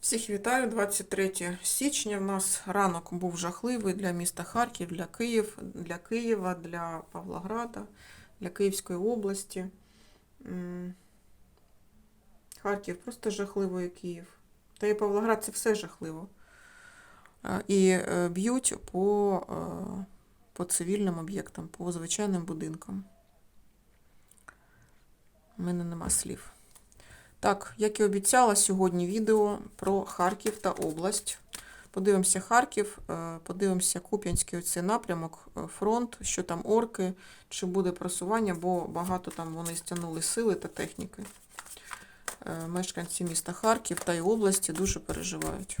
Всіх вітаю. 23 січня. У нас ранок був жахливий для міста Харків, для Київ, для Києва, для Павлограда, для Київської області. Харків просто жахливо і Київ. Та і Павлоград це все жахливо. І е, б'ють по, е, по цивільним об'єктам, по звичайним будинкам. У мене нема слів. Так, як і обіцяла, сьогодні відео про Харків та область. Подивимося Харків, е, подивимося Куп'янський оцей напрямок, е, фронт, що там орки, чи буде просування, бо багато там вони стягнули сили та техніки. Е, Мешканці міста Харків та й області дуже переживають.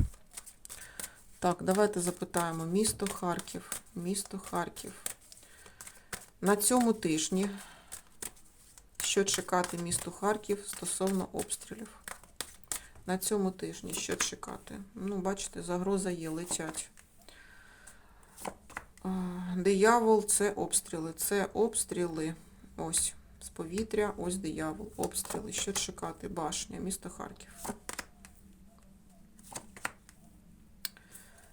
Так, давайте запитаємо місто Харків. Місто Харків. На цьому тижні що чекати місту Харків стосовно обстрілів. На цьому тижні що чекати? Ну, бачите, загроза є, летять. Диявол це обстріли. Це обстріли. Ось з повітря, ось диявол. Обстріли. Що чекати? Башня, місто Харків.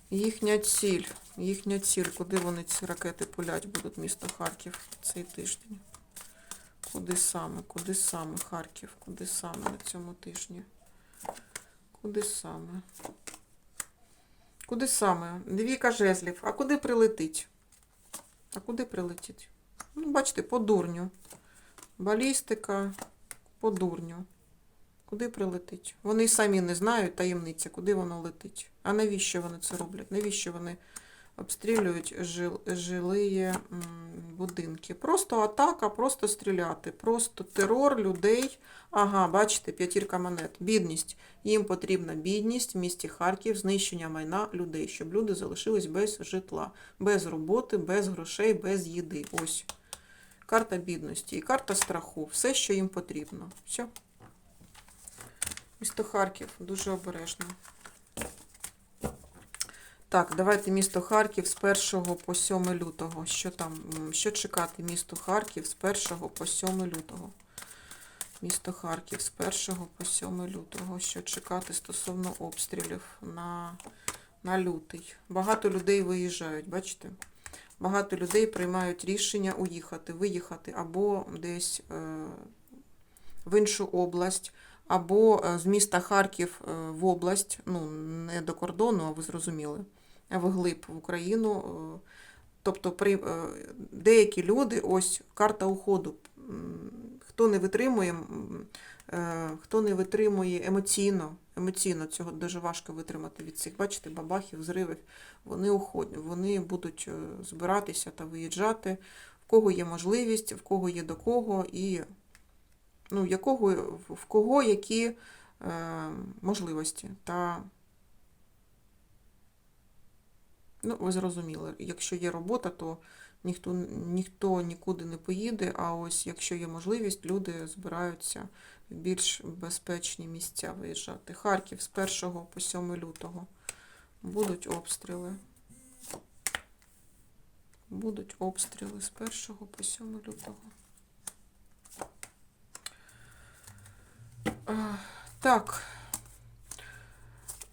Їхня ціль. Їхня ціль, куди вони ці ракети пулять будуть, місто Харків цей тиждень. Куди саме? Куди саме Харків? Куди саме на цьому тижні? Куди саме? Куди саме? Двійка жезлів. А куди прилетить? А куди прилетить? Ну, бачите, по дурню. Балістика по дурню. Куди прилетить? Вони самі не знають таємниця, куди воно летить. А навіщо вони це роблять? Навіщо вони обстрілюють жил, жилі будинки. Просто атака, просто стріляти, просто терор людей. Ага, бачите, п'ятірка монет. Бідність. Їм потрібна бідність в місті Харків, знищення майна людей, щоб люди залишились без житла, без роботи, без грошей, без їди. Ось. Карта бідності і карта страху. Все, що їм потрібно. Все. Місто Харків дуже обережно. Так, давайте місто Харків з 1 по 7 лютого. Що там? Що чекати місту Харків з 1 по 7 лютого? Місто Харків з 1 по 7 лютого. Що чекати стосовно обстрілів на, на лютий? Багато людей виїжджають, бачите? Багато людей приймають рішення уїхати, виїхати або десь е, в іншу область, або е, з міста Харків е, в область, ну, не до кордону, а ви зрозуміли, вглиб в Україну. е, Тобто при, е, деякі люди, ось карта уходу, хто не витримує, е, хто не витримує емоційно, емоційно цього дуже важко витримати від цих, бачите, бабахів, зривів, вони уходять, вони будуть збиратися та виїжджати, в кого є можливість, в кого є до кого, і ну, якого, в кого які е, можливості. Та, ну, ви зрозуміли, якщо є робота, то ніхто, ніхто нікуди не поїде, а ось якщо є можливість, люди збираються в більш безпечні місця виїжджати. Харків з 1 по 7 лютого будуть обстріли. Будуть обстріли з 1 по 7 лютого. Е, Так.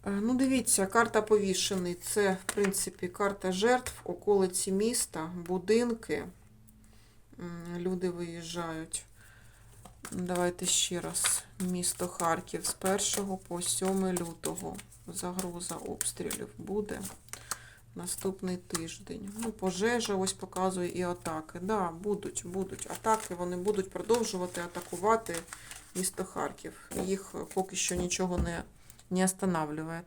Е, Ну, дивіться, карта повішений. Це, в принципі, карта жертв, околиці міста, будинки. Люди виїжджають. Давайте ще раз. Місто Харків з 1 по 7 лютого. Загроза обстрілів буде. Наступний тиждень. Ну, пожежа ось показує і атаки. Да, будуть, будуть атаки, вони будуть продовжувати атакувати місто Харків. Їх поки що нічого не, не останавливає.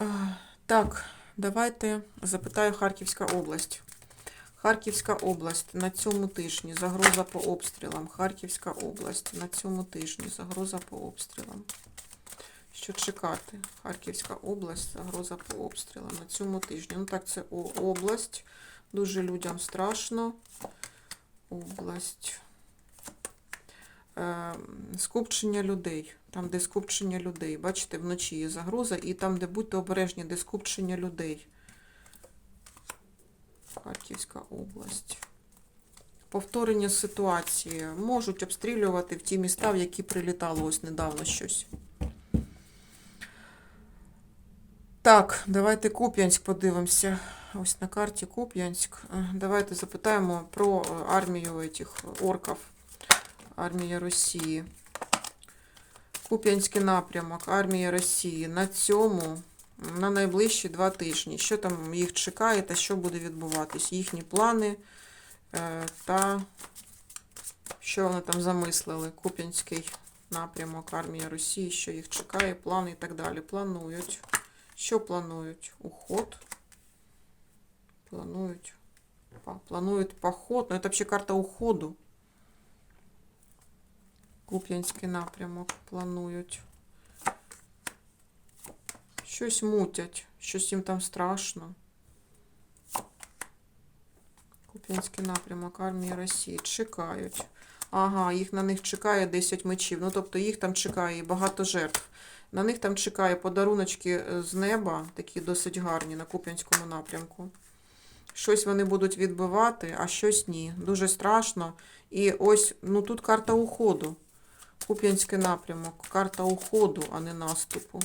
Е, Так, давайте запитаю Харківська область. Харківська область на цьому тижні загроза по обстрілам. Харківська область на цьому тижні загроза по обстрілам. Що чекати? Харківська область, загроза по обстрілам на цьому тижні. Ну так, це область. Дуже людям страшно. Область. Е, скупчення людей. Там, де скупчення людей. Бачите, вночі є загроза, і там, де будьте обережні, де скупчення людей. Харківська область. Повторення ситуації. Можуть обстрілювати в ті міста, в які прилітало ось недавно щось. Так, давайте Куп'янськ подивимося. Ось на карті Куп'янськ. Е, Давайте запитаємо про е, армію этих орків. Армія Росії. Куп'янський напрямок, армія Росії. На цьому на найближчі два тижні. Що там їх чекає та що буде відбуватись? Їхні плани е, та що вони там замислили? Куп'янський напрямок, армія Росії, що їх чекає, плани і так далі. Планують. Що планують? Уход. Планують. Планують поход. Ну, це взагалі карта уходу. Куп'янський напрямок планують. Щось мутять, щось їм там страшно. Куп'янський напрямок армії Росії. Чекають. Ага, їх на них чекає 10 мечів. Ну, тобто їх там чекає багато жертв. На них там чекає подаруночки е, з неба, такі досить гарні на Куп'янському напрямку. Щось вони будуть відбивати, а щось ні. Дуже страшно. І ось, ну тут карта уходу. Куп'янський напрямок. Карта уходу, а не наступу.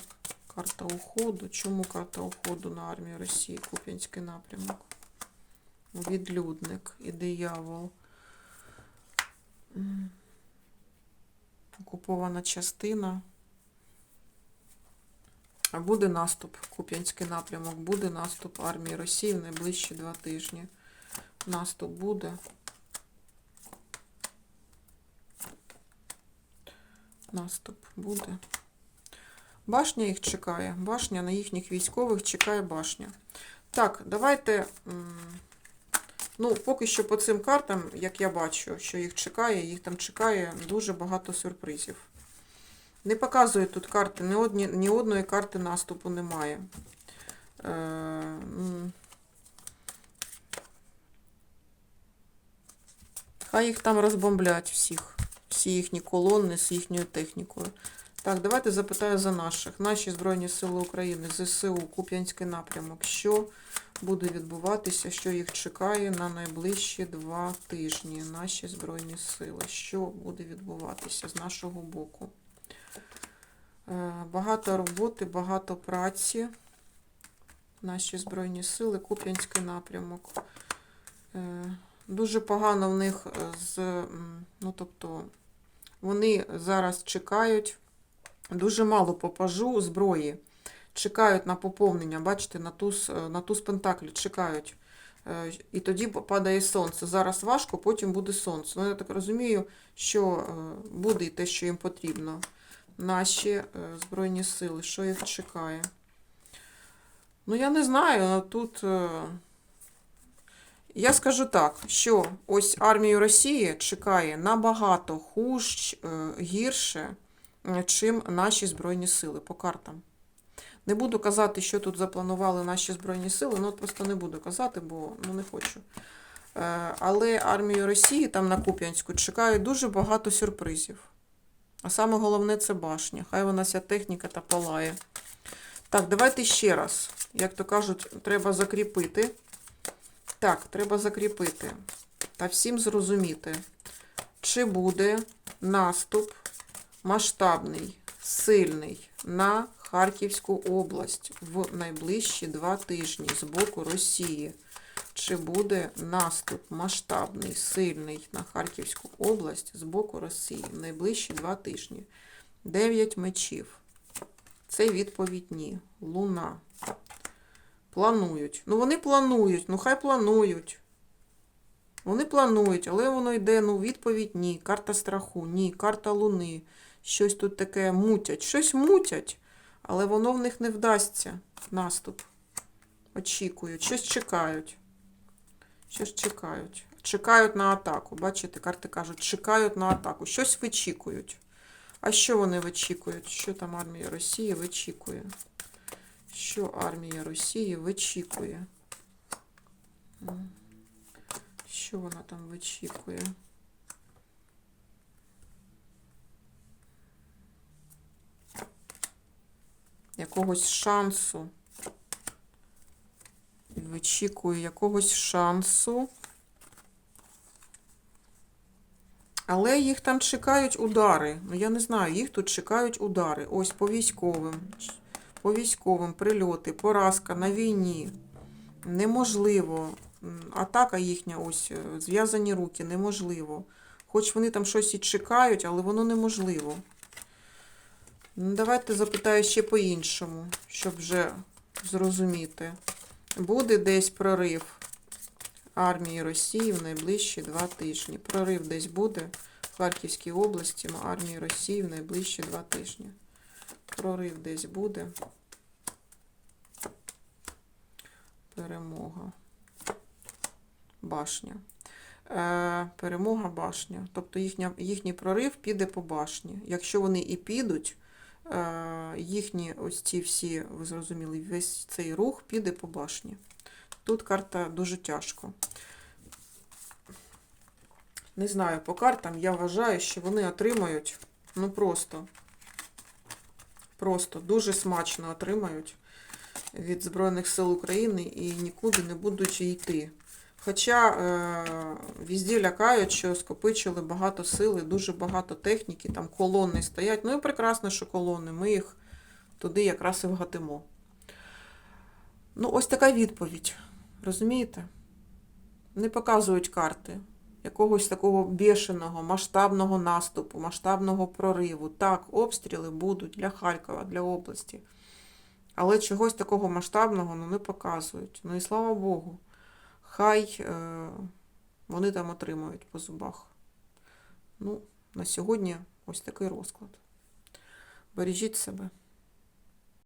Карта уходу. Чому карта уходу на армію Росії? Куп'янський напрямок. Відлюдник і диявол. Окупована частина. А буде наступ, Куп'янський напрямок, буде наступ армії Росії в найближчі два тижні. Наступ буде. Наступ буде. Башня їх чекає. Башня на їхніх військових чекає башня. Так, давайте. Ну, поки що по цим картам, як я бачу, що їх чекає, їх там чекає дуже багато сюрпризів. Не показує тут карти, ні, одні, ні одної карти наступу немає. Е. Хай їх там розбомблять всіх, всі їхні колони з їхньою технікою. Так, давайте запитаю за наших. Наші Збройні Сили України, ЗСУ, Куп'янський напрямок. Що буде відбуватися, що їх чекає на найближчі два тижні? Наші Збройні Сили. Що буде відбуватися з нашого боку? Е, Багато роботи, багато праці. Наші Збройні Сили, Куп'янський напрямок. Е, Дуже погано в них е, з, ну тобто, вони зараз чекають дуже мало попажу зброї. Чекають на поповнення, бачите, на туз, е, на туз пентаклі чекають. Е, І тоді падає сонце. Зараз важко, потім буде сонце. Ну, я так розумію, що е, буде і те, що їм потрібно. Наші Збройні сили, що їх чекає? Ну, я не знаю, тут. Я скажу так, що ось армію Росії чекає набагато хуж, е, гірше, е, чим наші Збройні сили по картам. Не буду казати, що тут запланували наші Збройні сили, ну от просто не буду казати, бо ну, не хочу. Е, Але армію Росії там на Куп'янську чекає дуже багато сюрпризів. А саме головне це башня. Хай вона вся техніка та палає. Так, давайте ще раз. Як то кажуть, треба закріпити. Так, треба закріпити. Та всім зрозуміти, чи буде наступ масштабний, сильний на Харківську область в найближчі два тижні з боку Росії. Чи буде наступ масштабний, сильний на Харківську область з боку Росії в найближчі два тижні? Дев'ять мечів. Це відповідь ні. Луна. Планують. Ну, вони планують, ну хай планують. Вони планують, але воно йде, ну, відповідь ні. Карта страху, ні, карта луни. Щось тут таке мутять. Щось мутять, але воно в них не вдасться. Наступ. Очікують, щось чекають. Щось чекають. Чекають на атаку. Бачите, карти кажуть, чекають на атаку. Щось вичікують. А що вони вичікують? Що там армія Росії вичікує? Що армія Росії вичікує? Що вона там вичікує? Якогось шансу. Вичікує якогось шансу Але їх там чекають удари. Ну, я не знаю, їх тут чекають удари. Ось по військовим. По військовим прильоти, поразка на війні. Неможливо. Атака їхня, ось, е, зв'язані руки, неможливо. Хоч вони там щось і чекають, але воно неможливо. Ну, давайте запитаю ще по-іншому, щоб вже зрозуміти. Буде десь прорив армії Росії в найближчі два тижні. Прорив десь буде в Харківській області армії Росії в найближчі два тижні. Прорив десь буде. Перемога. Башня. Е, перемога башня. Тобто їхня, їхній прорив піде по башні. Якщо вони і підуть, е, їхні ось ці всі, ви зрозуміли, весь цей рух піде по башні. Тут карта дуже тяжко. Не знаю, по картам я вважаю, що вони отримають, ну просто, просто дуже смачно отримають від Збройних сил України і нікуди не будучи йти. Хоча е, візді лякають, що скопичили багато сили, дуже багато техніки, там колони стоять. Ну і прекрасно, що колони, ми їх туди якраз і вгатимо. Ну, ось така відповідь. Розумієте? Не показують карти якогось такого бешеного, масштабного наступу, масштабного прориву. Так, обстріли будуть для Харкова, для області. Але чогось такого масштабного ну, не показують. Ну і слава Богу. Хай е, вони там отримають по зубах. Ну, на сьогодні ось такий розклад. Бережіть себе.